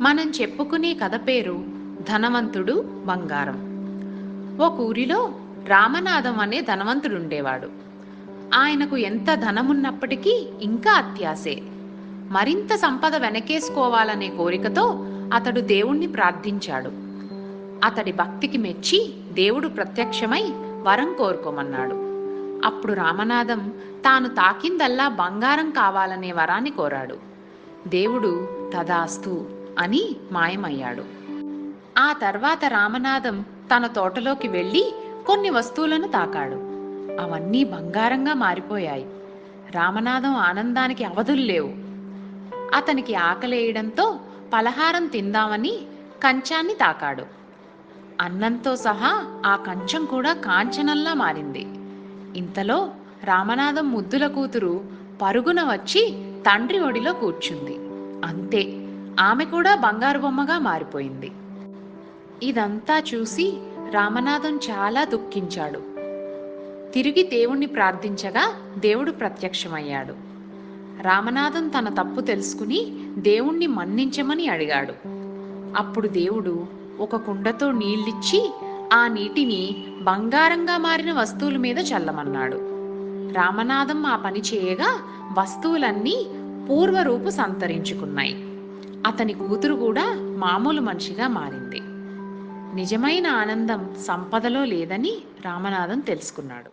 మనం చెప్పుకునే కథ పేరు ధనవంతుడు బంగారం. ఒక ఊరిలో రామనాథం అనే ధనవంతుడు ఉండేవాడు ఆయనకు ఎంత ధనమున్నప్పటికీ ఇంకా అత్యాసే. మరింత సంపద వెనకేసుకోవాలనే కోరికతో అతడు దేవుణ్ణి ప్రార్థించాడు. అతడి భక్తికి మెచ్చి దేవుడు ప్రత్యక్షమై వరం కోరుకోమన్నాడు. అప్పుడు రామనాథం తాను తాకిందల్లా బంగారం కావాలనే వరాన్ని కోరాడు. దేవుడు తదాస్తు అని మాయమయ్యాడు. ఆ తర్వాత రామనాథం తన తోటలోకి వెళ్ళి కొన్ని వస్తువులను తాకాడు. అవన్నీ బంగారంగా మారిపోయాయి. రామనాథం ఆనందానికి అవధులు లేవు. అతనికి ఆకలేయడంతో పలహారం తిందామని కంచాన్ని తాకాడు. అన్నంతో సహా ఆ కంచం కూడా కాంచనంలా మారింది. ఇంతలో రామనాథం ముద్దుల కూతురు పరుగున వచ్చి తండ్రి ఒడిలో కూర్చుంది. అంతే. ఆమె కూడా బంగారు బొమ్మగా మారిపోయింది. ఇదంతా చూసి రామనాథం చాలా దుఃఖించాడు. తిరిగి దేవుణ్ణి ప్రార్థించగా దేవుడు ప్రత్యక్షమయ్యాడు. రామనాథం తన తప్పు తెలుసుకుని దేవుణ్ణి మన్నించమని అడిగాడు. అప్పుడు దేవుడు ఒక కుండతో నీళ్ళిచ్చి ఆ నీటిని బంగారంగా మారిన వస్తువుల మీద చల్లమన్నాడు. రామనాథం ఆ పని చేయగా వస్తువులన్నీ పూర్వరూపు సంతరించుకున్నాయి. అతని కూతురు కూడా మామూలు మనిషిగా మారింది. నిజమైన ఆనందం సంపదలో లేదని రామనాథం తెలుసుకున్నాడు.